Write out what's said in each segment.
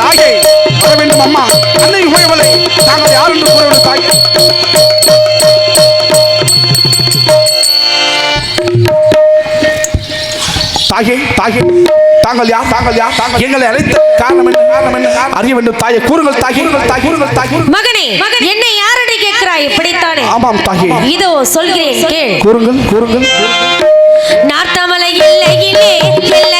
தாயே வர வேண்டும் அம்மா. அன்னை உமையவளை தாங்கள் யார் என்று கூறவில்லை தாயே. தாயே தாயே தாங்கள் யார் தாங்கள் யார் தாங்கள் எங்களை அழைத்த காரணம் என்ன காரணம் என்ன அறிய வேண்டும் தாயே. கூறுங்கள் தாயே தாயே கூறுங்கள் தாயே. மகனே என்னை யாரடி கேட்கிறாய்? இப்படித்தானே? ஆமாம் தாயே. இதோ சொல்கிறேன் கேள். கூறுங்கள் கூறுங்கள். நார்த்தமலை இல்லையிலே இல்லையிலே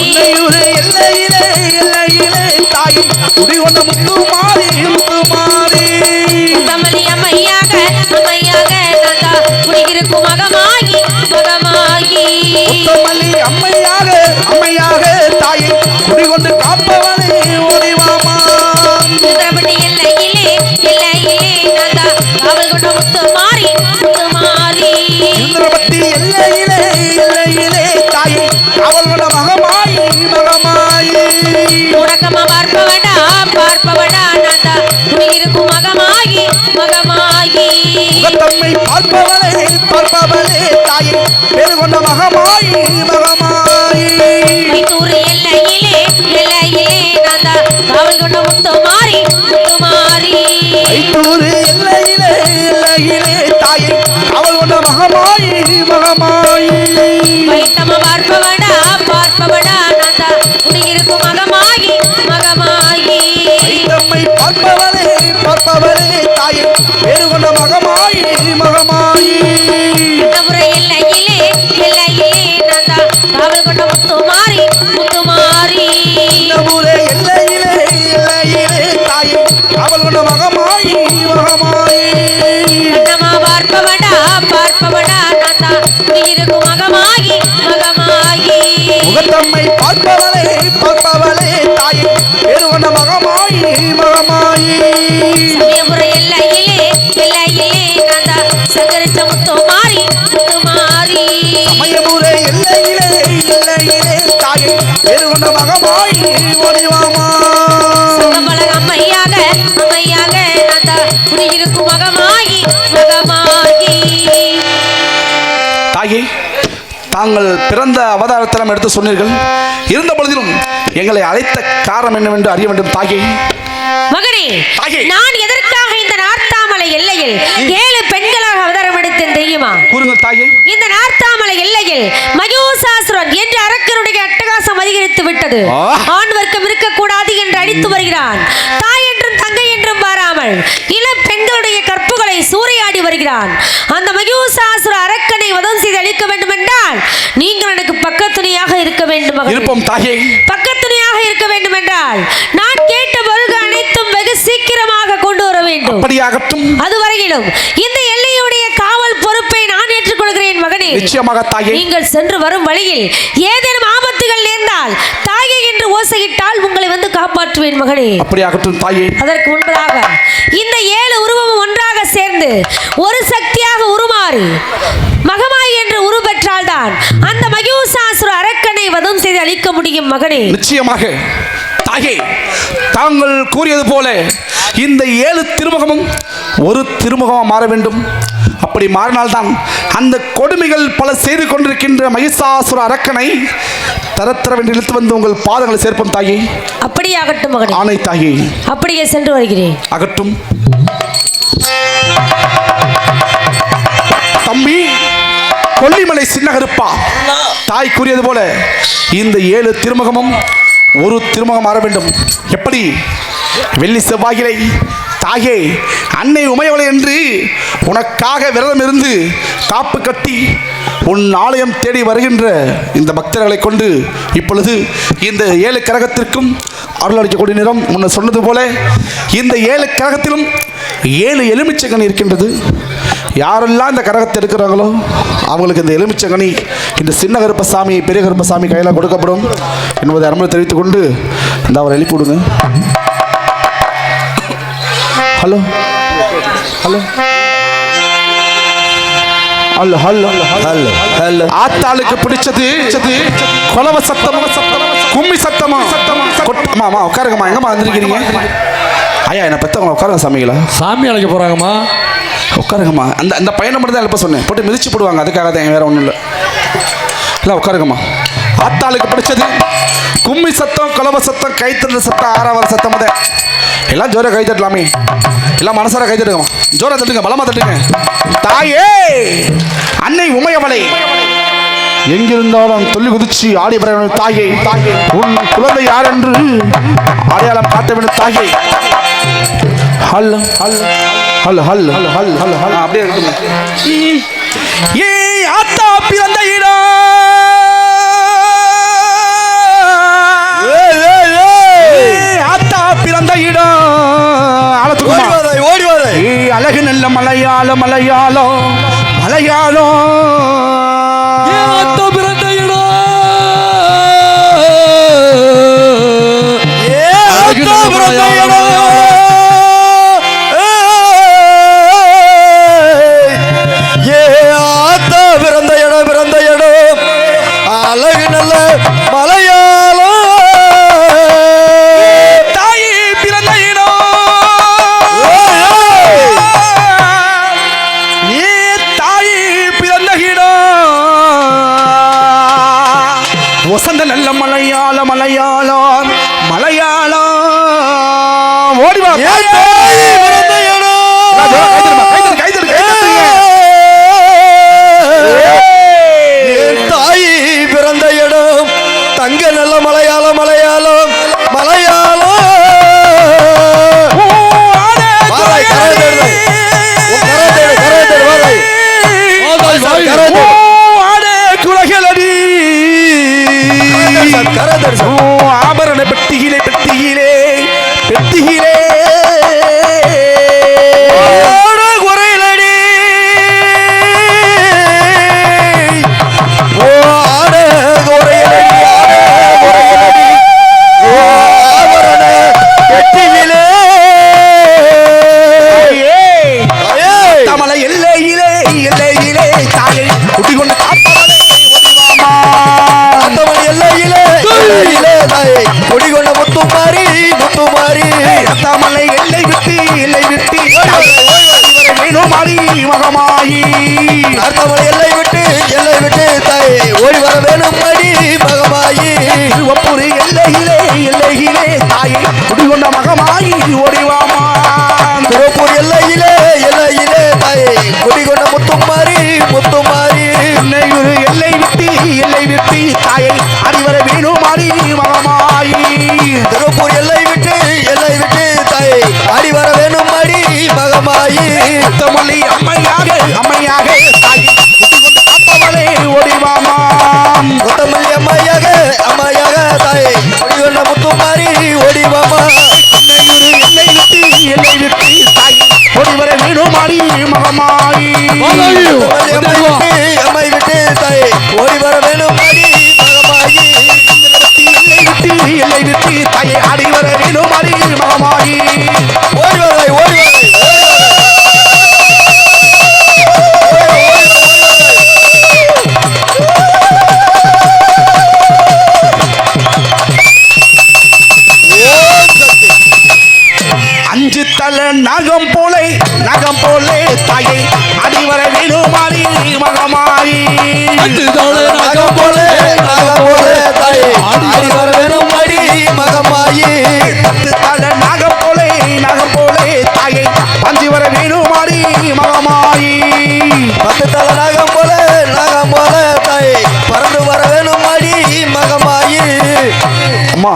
உன்னையூரே எல்லையிலே எல்லையிலே தாயே முடிகொண்ட முத்து மாறி முத்து ஐத்தம்மை பார்ப்பவளே பார்ப்பவளே தாயே பேரு கொண்ட மகமாயி மகமாயி. புற எல்லையிலே அம்மையாக அம்மையாக குடியிருக்கும் மகமாகி மகமாகி. தாயே தாங்கள் பிறந்த அவதாரத்தலம் எடுத்து சொன்னீர்கள். இருந்த பொழுதிலும் எங்களை அழைத்த காரணம் என்னவென்று அறிய வேண்டும் தாயே. மகனே. நான் எதற்காக இந்த நார்த்தாமலை எல்லையில் ஏழு பெண்களாக அவதாரம் எடுத்தேன் தெரியுமா? கூறுங்கள் தாயே. இந்த நார்த்தாமலை எல்லையில் மயூசாசுரன் என்ற அரக்கனுடைய அட்டகாசம் அதிகரித்து விட்டது. ஆண் வர்க்கம் இருக்கக்கூடாது என்று அடித்து வருகிறான். தாய் என்றும் தங்கை என்றும் பாராமல் இளம் பெண்களுடைய கற்புகளை சூறையாடி வருகிறான். அந்த மயூசாசுர அரக்கனை வதம் செய்து அழிக்க வேண்டும் என்றால் நீங்கள் எனக்கு பக்கத்துணையாக இருக்க வேண்டும். இருப்போம் தாயே. பக்கத்துணையாக இருக்க வேண்டும் என்றால் நான் கேட்ட பொருள்கள் அனைத்தும் வெகு சீக்கிரமாக கொண்டு வர வேண்டும். அப்படியாகட்டும். அதுவரையிலும் இந்த நான் ஏற்றுக்கொள்கிறேன் மகனே. நிச்சயமாக தாயே. நீங்கள் சென்று வரும் வழியில் ஏதேனும் ஆபத்துகள் நேர்ந்தால் தாயே என்று ஓசையிட்டால் உங்களை வந்து காப்பாற்றுவேன் மகனே. அப்படியாகட்டும் தாயே. அதற்கு முன்பதாக இந்த ஏழு உருவமும் ஒன்றாக சேர்ந்து ஒரு சக்தியாக உருமாறி மகமாய் என்று உருவெற்றால்தான் அந்த மயூசாசுர அரக்கனை வதம் செய்து அழிக்க முடியும் மகனே. நிச்சயமாக. தாயே தாங்கள் கூறியது போல இந்த ஏழு திருமுகமும் ஒரு திருமுகமாக மாற வேண்டும். அப்படி மாறினால்தான் அந்த கொடுமைகள் பல செய்து கொண்டிருக்கின்ற மகிஷாசுர அரக்கனை தரத்தரவென்று இழுத்து வந்து உங்கள் பாதங்களை சேர்ப்போம் தாயே. அப்படியே ஆகட்டும் மகனே. ஆணை தாயே. அப்படியே சென்று வருகிறேன். அகட்டும் தம்பி கொல்லிமலை சின்னகருப்பா. தாய் கூறியது போல இந்த ஏழு திருமுகமும் ஒரு திருமுகம் மாற வேண்டும். எப்படி? வெள்ளி செவ்வாயிலை. தாயே அன்னை உமையவளை என்று உனக்காக விரதம் இருந்து காப்பு கட்டி உன் ஆலயம் தேடி வருகின்ற இந்த பக்தர்களை கொண்டு இப்பொழுது இந்த ஏழு கிரகத்திற்கும் அருள் அளிக்கக்கூடிய நிறம் முன்ன சொன்னது போல இந்த ஏழு கிரகத்திலும் ஏழு எலுமிச்சங்கனி இருக்கின்றது. யாரெல்லாம் இந்த கரகத்தை எடுக்கிறாங்களோ அவங்களுக்கு இந்த எலுமிச்சங்கனி இந்த சின்ன கருப்பசாமி பெரிய கருப்பசாமி கையில் கொடுக்கப்படும் என்பதை அருமையை தெரிவித்துக் கொண்டு இந்த அவரை எழுப்பி விடுங்க. ஹலோ. ஹலோ. ஆத்தாளுக்கு பிடிச்சது கொலவ சத்தம் கும்மி சத்தமா. அம்மா உட்காருங்கம்மா. எங்கம்மா வந்திருக்கிறீங்க ஐயா என்னை பெத்தவங்க உட்காருங்க சாமிகளா. சாமி அழைக்க போறாங்கம்மா. உட்காருங்கம்மா. அந்த அந்த பையனை மட்டும் தான் எழுப்ப சொன்னேன். போட்டு மிதிச்சு போடுவாங்க. அதுக்காக தான் வேற ஒன்றும் இல்லை. இல்லை உட்காருங்கம்மா. ஆத்தாளுக்கு பிடிச்சது கும்மி சத்தம் குலவ சத்தம் கைத்தட்டு சத்தம் ஆறாவர சத்தம் எல்லாம் ஜோர கை தட்டலாமே. எல்லாம் மனசார கை தட்டுங்கம்மா. ஜோர தட்டுங்க பலமா தட்டுங்க. தாயே அன்னை உமையவளை. எங்கிருந்தாலும் துள்ளி குதிச்சு ஆடி பிறகு தாயை. தாயை உன் குழந்தை யார் என்று அடையாளம் காட்ட வேண்டும் தாயே. ஹல் ஹல் ஹல் ஹல் ஹல் ஹல் ஹல் ஹல். அப்படியே இருக்குங்க ஏ ஆத்தா பிறந்த இடம். ஆத்தா பிறந்த இடம். அழகு நல்ல மலையாள மலையாளம் மலையாளம். மாறி மகமாயி. அம்மை விட்டு தாயே. ஓடி வர வேணும் மாறி மகமாயி. விட்டு தாயை. அடி வர வேணும்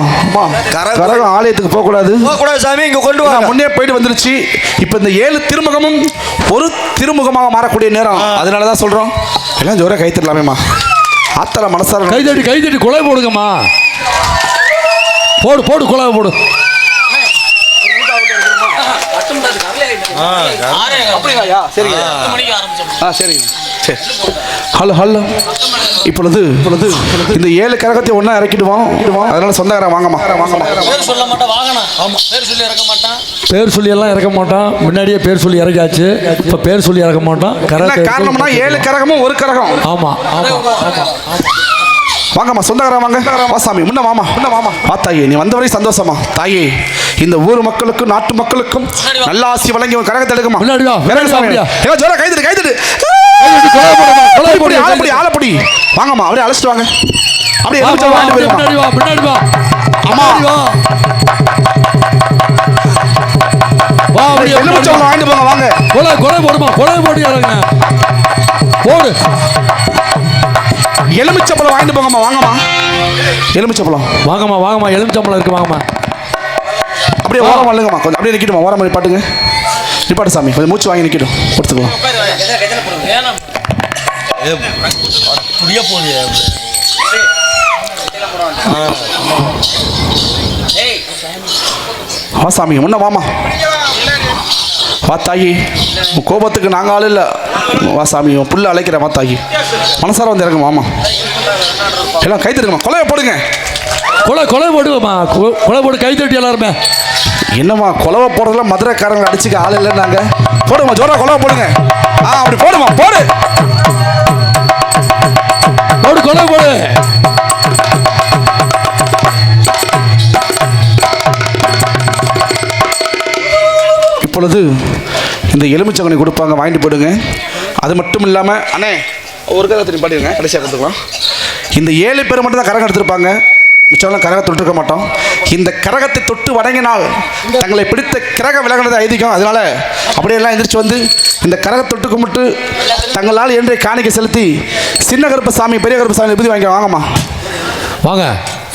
அம்மா அம்மா கரகம். ஆலயத்துக்கு போக கூடாது போக கூடாது சாமி இங்க கொண்டு வாங்க. முன்னே போயிட்டு வந்துருச்சு. இப்போ இந்த ஏழு திருமுகமும் ஒரு திருமுகமாக மாறக்கூடிய நேரம். அதனால தான் சொல்றோம். எல்லாம் ஜோரா கை தரலாமேம்மா ஆத்தல மனசார கைதட்டி கைதட்டி கொலை போடுங்கம்மா. போடு போடு கொலை போடு. சரிங்க. ஆ சரிங்க. சரி ஹலோ ஹலோ இப்பொழுது இப்பொழுது இந்த ஏழு கரகத்தை ஒன்றா இறக்கிடுவோம். அதனால சொந்தக்காரன் வாங்கம்மா. வாங்கம்மா பேர் சொல்ல மாட்டான் வாங்கணும் ஆமா பேர் சொல்லி இறக்க மாட்டான். பேர் சொல்லி எல்லாம் இறக்க மாட்டான். முன்னாடியே பேர் சொல்லி இறக்காச்சு இப்போ பேர் சொல்லி இறக்க மாட்டான். கரத்தை காரணம்னா ஏழு கரகமும் ஒரு கரகம். ஆமா ஆமா வாங்கம்மா சொந்தக்காரன் வாங்க. வா சாமி முன்ன வாமா. முன்ன வாமா. வா தாயே நீ வந்தவரை சந்தோஷமா? தாயே இந்த ஊர் மக்களுக்கும் நாட்டு மக்களுக்கும் நல்ல ஆசி வழங்கி கரகத்தை எடுக்குமா ஜோரா கைதடு கைதடு ஆளப்படி போடு, ஆளப்படி. ஆளப்படி வாங்கம்மா அப்படியே அழைச்சிட்டு வாங்க. அப்படியே எலுமிச்சை வா, முன்னாடி வா அம்மா. வா. அப்படியே எலுமிச்சை முன்னாடி வா. வாங்கிட்டு போங்க வாங்க. கொலை கொலை போடுமா? கொலை போட்டு இறங்குங்க போடு. எலுமிச்சை பழம் வாங்கிட்டு போங்கம்மா வாங்கம்மா. எலுமிச்சை பழம் வாங்கம்மா வாங்கம்மா. எலுமிச்சம்பளம் இருக்கு வாங்கம்மா. அப்படியே ஓரம் இல்லைங்கம்மா கொஞ்சம் அப்படியே நிற்கிடுமா ஓரம் பண்ணி பாட்டுங்க நிப்பாட்டு சாமி கொஞ்சம் மூச்சு வாங்கி நிற்கிடும் கொடுத்துக்கலாம் புரிய போகுது வா சாமி முன்ன வாமா. வா தாயி உன் கோபத்துக்கு நாங்கள் ஆள் இல்லை. வா சாமி உன் புள்ள அழைக்கிற வா தாயி மனசார வந்து இறங்க மாமா எல்லாம் கை தட்டுங்கம்மா கொலையை போடுங்க. கொலை கொலை போடுவோம்மா கொலை போட்டு கை தட்டி எல்லாருமே. என்னம்மா கொலவை போடுறதுல மதுரைக்காரங்களை அடிச்சுக்க ஆள் இல்லை நாங்கள் போடுங்கம்மா ஜோரா கொலவை போடுங்க. ஆ அப்படி போடுமா போடு. போடு கொலை போடு. இப்பொழுது இந்த எலுமிச்சங்கனை கொடுப்பாங்க வாங்கிட்டு போயிடுங்க. அது மட்டும் இல்லாமல் அண்ணே ஒரு கரகத்தை பாடிடுங்க கடைசியாக கொடுத்துக்கலாம் இந்த ஏழு பேர் மட்டும் தான் கரகம் எடுத்திருப்பாங்க. மிச்சம்லாம் கரகத்தை தொட்டிருக்க மாட்டோம். இந்த கரகத்தை தொட்டு வணங்கினால் தங்களை பிடித்த கிரக விலகினது ஐதீகம். அதனால அப்படியே எல்லாம் எந்திரிச்சு வந்து இந்த கரகத்தை தொட்டு கும்பிட்டு தங்களால் என்று காணிக்கை செலுத்தி சின்ன கருப்பசாமி பெரிய கருப்பசாமி எப்படி வாங்கி வாங்கம்மா. வாங்க.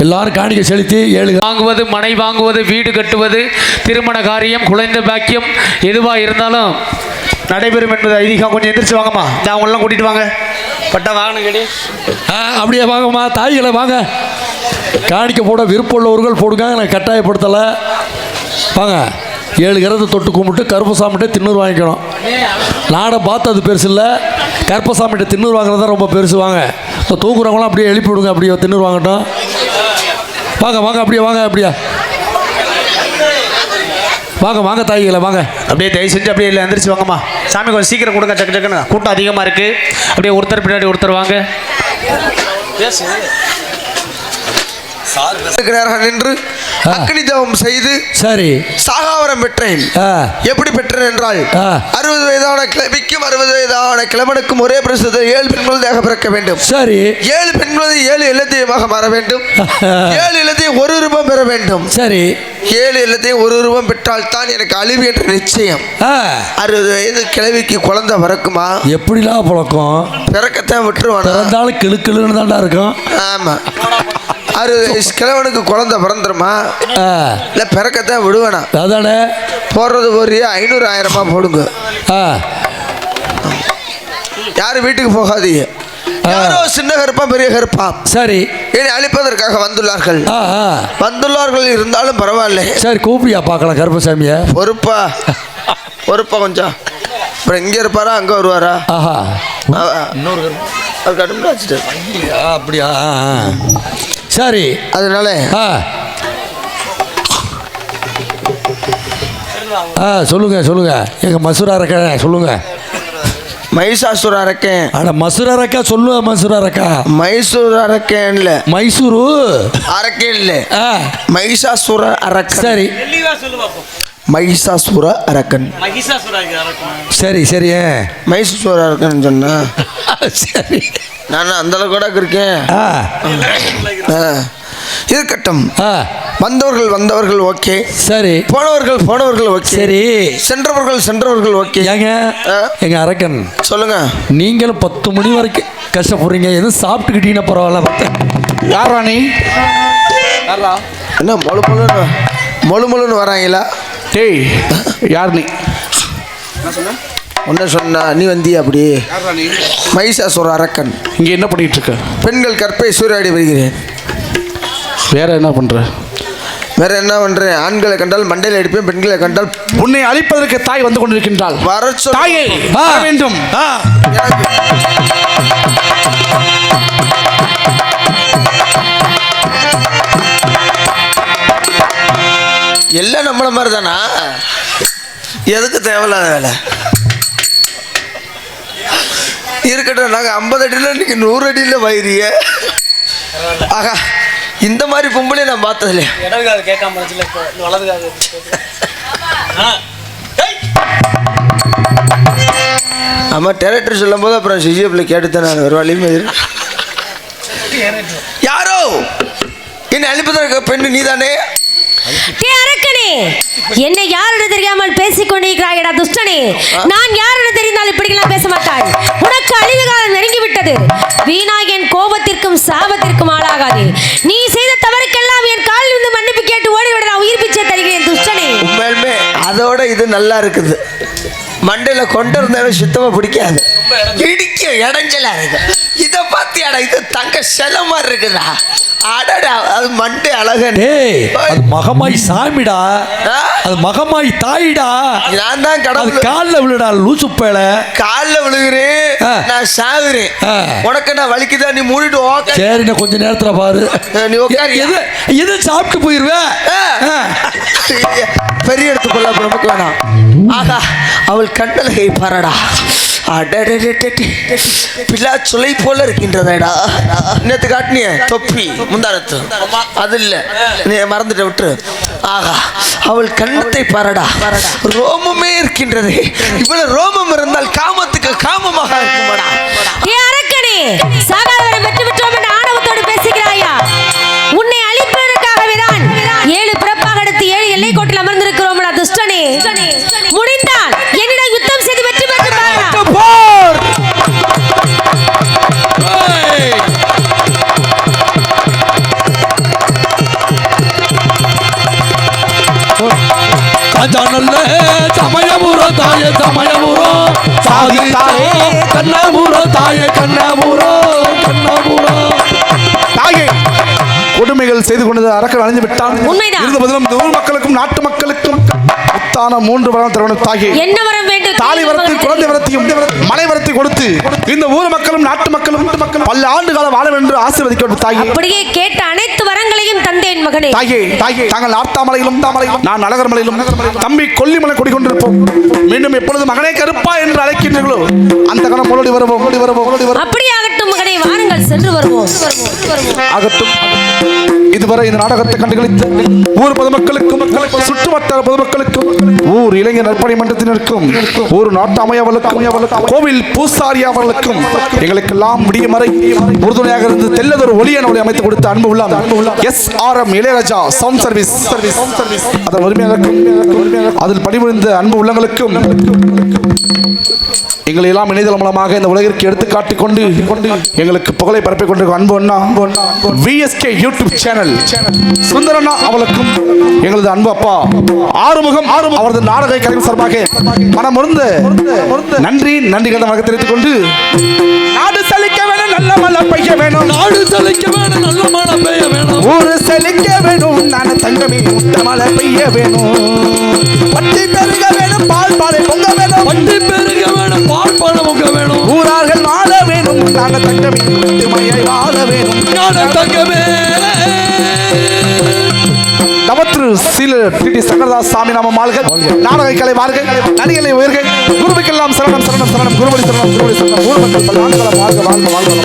எல்லாரும் காணிக்கை செலுத்தி ஏழு வாங்குவது மனை வாங்குவது வீடு கட்டுவது திருமண காரியம் குழந்தை பாக்கியம் எதுவாக இருந்தாலும் நடைபெறும் என்பது ஐதீகம். கொஞ்சம் எந்திரிச்சு வாங்கம்மா. இந்த அவங்களெல்லாம் கூட்டிட்டு வாங்க. பட்டா வாங்கணும் கேடி அப்படியே வாங்கம்மா. தாய்களை வாங்க. காணிக்க போட விருப்பம் உள்ளவர்கள் போடுங்க. நான் கட்டாயப்படுத்தலை. வாங்க. ஏழு கிரத்தை தொட்டு கும்பிட்டு கருப்பசாமிகிட்ட திண்ணூறு வாங்கிக்கணும். நாடை பார்த்து அது பெருசு இல்லை. கருப்பசாமிகிட்ட திண்ணூறு வாங்குறது தான் ரொம்ப பெருசு. வாங்க. இப்போ தூங்குறவங்களாம் அப்படியே எழுப்பி விடுங்க. அப்படியே திண்ணூறு வாங்கட்டும். வாங்க வாங்க அப்படியே வாங்க அப்படியே. வாங்க வாங்க தாய்களை வாங்க. அப்படியே தயவு செஞ்சு அப்படியே இல்லை எந்திரிச்சு வாங்கம்மா. சாமி கொஞ்சம் சீக்கிரம் கொடுங்க சக்கு சக்குன்னு. கூட்டம் அதிகமாக இருக்குது அப்படியே ஒருத்தர் பின்னாடி ஒருத்தர் வாங்க. இருக்கிறார்கள் நின்று அக்னி தவம் செய்து சரி. சாகாவரம் பெற்றேன். எப்படி பெற்றேன் என்றால். அறுபது வயதான கிழவிக்கும் அறுபது வயதான கிழவனுக்கும் ஒரே பிரசுரத்தில் ஏழு பெண்கள் தேக பிறக்க வேண்டும். சரி. ஏழு பெண்களது ஏழு இலத்தியமாக மாற வேண்டும். ஏழு இலத்தையும் ஒரு ரூபம் பெற வேண்டும். சரி. ஏழு இல்லத்தையும் ஒரு ரூபம் பெற்றால் தான் எனக்கு அழிவு என்ற நிச்சயம். அறுபது வயது கிழவிக்கு குழந்தை பிறக்குமா? எப்படிலாம் பழக்கம்? பிறக்கத்தான் விட்டுருவானா? பிறந்தாலும் கிளுன்னு தான்டா இருக்கும். ஆமா. வயசு கிழவனுக்கு குழந்தை பிறந்துருமா? ஆ. இல்லை பிறக்கத்தான் விடுவேனா? அதானே? போடுறது ஒரு ஐநூறு ஆயிரமா போடுங்க. ஆ. யாரும் வீட்டுக்கு போகாதீங்க. யாரோ சின்ன கருப்பா பெரிய கருப்பா? சரி. என்னை அழிப்பதற்காக வந்துள்ளார்கள். வந்துள்ளார்கள் இருந்தாலும் பரவாயில்ல. சரி கூப்பிடியா பார்க்கலாம் கருப்பசாமியை? பொறுப்பா. பொறுப்பா கொஞ்சம். அப்புறம் இங்கே இருப்பாரா அங்கே வருவாரா? ஆஹா. இன்னொரு ஆ, அப்படியா. சரி. அதனால ஆ. ஆ சொல்லுங்க சொல்லுங்க. எங்க மசூரா ரக்கா சொல்லுங்க. மைசாசுர அரக்கேன் அட மசூரா ரக்கா சொல்லு மசூரா ரக்கா மைசூர் அரக்கேன்ல மைசூரு? அரக்கேன் இல்ல. ஆ. மைசாசுர அரக்கன். சரி. மைசாசுர அரக்கன். சரி சரி. மைசூர் அரக்கன் சொன்னா. சரி. நான் அந்த கூட இருக்கேன். ஆ. ஆ. இருக்கட்டும். ஆ. வந்தவர்கள் வந்தவர்கள் ஓகே. சரி. போனவர்கள் போனவர்கள் ஓகே. சரி. சென்றவர்கள் சென்றவர்கள் ஓகே. ஏங்க ஆ. எங்க அரக்கன் சொல்லுங்க. நீங்களும் பத்து மணி வரைக்கும் கஷ்டப்படுறீங்க. எதுவும் சாப்பிட்டுக்கிட்டீங்கன்னா பரவாயில்ல பார்த்தேன் யார் ராணி யாரா என்ன மொழு மொழுன்னு மொழு மொழுன்னு வராங்களா? டேய் யார் நீ? ஒன்ன சொன்னா நீ வந்தியா அப்படி. மைசாசுர அரக்கன். இங்கே என்ன பண்ணிட்டு இருக்க பெண்கள் கற்பை சூறையாடி வருகிறேன். வேற என்ன பண்ற? வேற என்ன பண்றேன்? ஆண்களை கண்டால் மண்டையில் அடிப்பேன் பெண்களை கண்டால் உன்னை அழிப்பதற்கு தாய் வந்து கொண்டிருக்கின்றாள். வர சொல். தாயே வேண்டும். எல்லாம் நம்மள மாதிரி தானா எதுக்கு தேவையில்லாத வேலை? இருக்கட்டும் நாங்கள் ஐம்பது அடியில் நீங்கள் நூறு அடியில் வயிறிய. ஆகா இந்த மாதிரி பொம்பளை நான் பார்த்ததில்ல. இடதுக்காக கேட்காம வலதுக்காக ஆமாம் டேரக்டர் சொல்லும் போது அப்புறம் சிஜிஎஃப்ல கேட்டு நான் ஒரு வழியுமே யாரோ? என்னை அழிப்பதற்கு பெண்ணு நீதானே? என்னை யாரென்று தெரியாமல் பேசிக் கொண்டிருக்கிறாயடா துஷ்டனே. நான் யாரென்று தெரிந்தால் இப்படிலாம் பேச மாட்டாய். உனக்கு அழிவு காலம் நெருங்கி விட்டது வீணா என் கோபத்திற்கும் சாபத்திற்கும் ஆளாகாதே. நீ செய்த தவறுக்கெல்லாம் என் காலில் இருந்து மன்னிப்பு கேட்டு ஓடிவிட நான் உயிர் பிச்சை தருகிறேன் துஷ்டனே. உண்மையுமே அதோட இது நல்லா இருக்குது. மண்டையில் கொண்டு இருந்தாலும் சுத்தமாக பிடிக்காது. இடிக்க இடைஞ்சலா இருக்கு. இதை பார்த்தியாடா இது தங்க செல மாதிரி இருக்குதா அடடா அது மண்டை அழகன். டேய் அது மகமாய் சாமிடா? அது மகமாய் தாயிடா. நான் தான் கடவுள். காலில் விழுடா லூசு பேல காலில் விழுகிறேன். நான் சாகுறேன். உனக்கு நான் வலிக்குதா? நீ மூடிட்டு ஓக்க சரி நான் கொஞ்ச நேரத்துல பாரு. நீ உட்காரு எது எது சாப்பிட்டு போயிருவேன். பெரிய இடத்து கொள்ள நமக்கு வேணாம். ஆகா அவள் கண்ணலகை பாரடா. பிள்ளா சுளை போல இருக்கின்றதடா நேத்து காட்டினிய தொப்பி. முந்தானத்து அது இல்ல நீ மறந்துட்ட விட்டு ஆகா. அவள் கண்ணத்தை பாரடா. ரோமமே இருக்கின்றது. இவ்வளவு ரோமம் இருந்தால் காமத்துக்கு காமமாக இருக்குமாடா. டே அரக்கனே. சாகாதவரை பெற்று விட்டோம் என்ற ஆணவத்தோடு பேசுகிறாயா? உன்னை தாயே தாய தாயே கொடுமைகள் செய்து கொண்டது அரக்கன் அழிந்து விட்டான். உண்மைதான். இருந்த போதிலும் இந்த ஊர் மக்களுக்கும் நாட்டு மக்களுக்கும். முத்தான மூன்று வரம் தரணும் தாயே. என்ன வரம் வேண்டும்? தாலி வரத்தை குழந்தை வரத்தையும் மலை வரத்தை கொடுத்து இந்த ஊர் மக்களும் நாட்டு மக்களும் பல ஆண்டு காலம் வாழ வேண்டும் தாயே. அப்படியே கேட்ட அனைத்து மகனே. தாயே தாயே. தாங்கள் ஆர்த்தாமலையிலும் தாமலையிலும் நான் நலகர்மலையிலும் தம்பி கொல்லிமலை கொடிக்கொண்டிருப்போம் மீண்டும் எப்பொழுது மகனே கருப்பா என்று அழைக்கின்றீர்களோ அந்த கணம் ஓடி வருவோம் ஓடி வருவோம் ஓடி வருவோம். அப்படியே ஆகட்டும் மகனே வாருங்கள் சென்று வருவோம். ஆகட்டும். இதுவரை இந்த நாடகத்தை கண்டுகளித்து ஊர் பொதுமக்களுக்கும் சுற்று வட்டார பொதுமக்களுக்கும் ஊர் இளைஞர் நற்பணி மன்றத்தினருக்கும் ஊர் நாட்டு அமையவர்களுக்கும் கோவில் பூசாரி அவர்களுக்கும் எங்களுக்கெல்லாம் முடியும் வரை உறுதுணையாக இருந்து தெல்லதொரு ஒளியனோடு அமைத்து கொடுத்த அன்பு உள்ள S R M Ilaiyaraaja sound service. அதன் உரிமையாளருக்கும் அதில் பணிபுரிந்த அன்பு உள்ளங்களுக்கும் எங்களை எல்லாம் இணையதளம் மூலமாக இந்த உலகிற்கு எடுத்துக்காட்டி கொண்டு எங்களுக்கு புகழை பரப்பிக் கொண்டிருக்கும் அன்பு அண்ணா விஎஸ்கே யூடியூப் சேனல் சுந்தரண்ணா அவளுக்கும் எங்களது அன்பு அப்பா. ஆறுமுகம் ஆறுமுகம் அவரது நாடக கலைஞர் சார்பாக மனமுருந்த நன்றி நன்றி கண்ட வணக்கம் தெரிவித்துக் கொண்டு நாடு செழிக்க வேணும் நல்ல மழை பெய்ய வேணும். நாடு தலைக்க வேணும் நல்ல மழை பெய்ய வேணும். ஊரு செழிக்க வேணும் நான் தங்கமே முத்த மழை பெய்ய வேணும். பட்டி பெருக வேணும் பால் பாலை பொங்க வேணும். வண்டி பெருக வேணும் பால் பழம் உங்க வேணும். ஊரார்கள் வாழ வேணும் நாங்க தங்கமே ஒற்றுமையை வாழ வேணும் ஞான தங்கமே. சீல டிடி சங்கரதாஸ் சாமி நாம மாள்க நாடக கலை மார்க நடிகளை உயர்க. குருவுக்கெல்லாம் சரணம் சரணம் சரணம். குருபடி சரணம் குருபடி சரணம். ஊர் மக்கள் பல ஆண்டுகள வாழ்க வாழ்க வாழ்க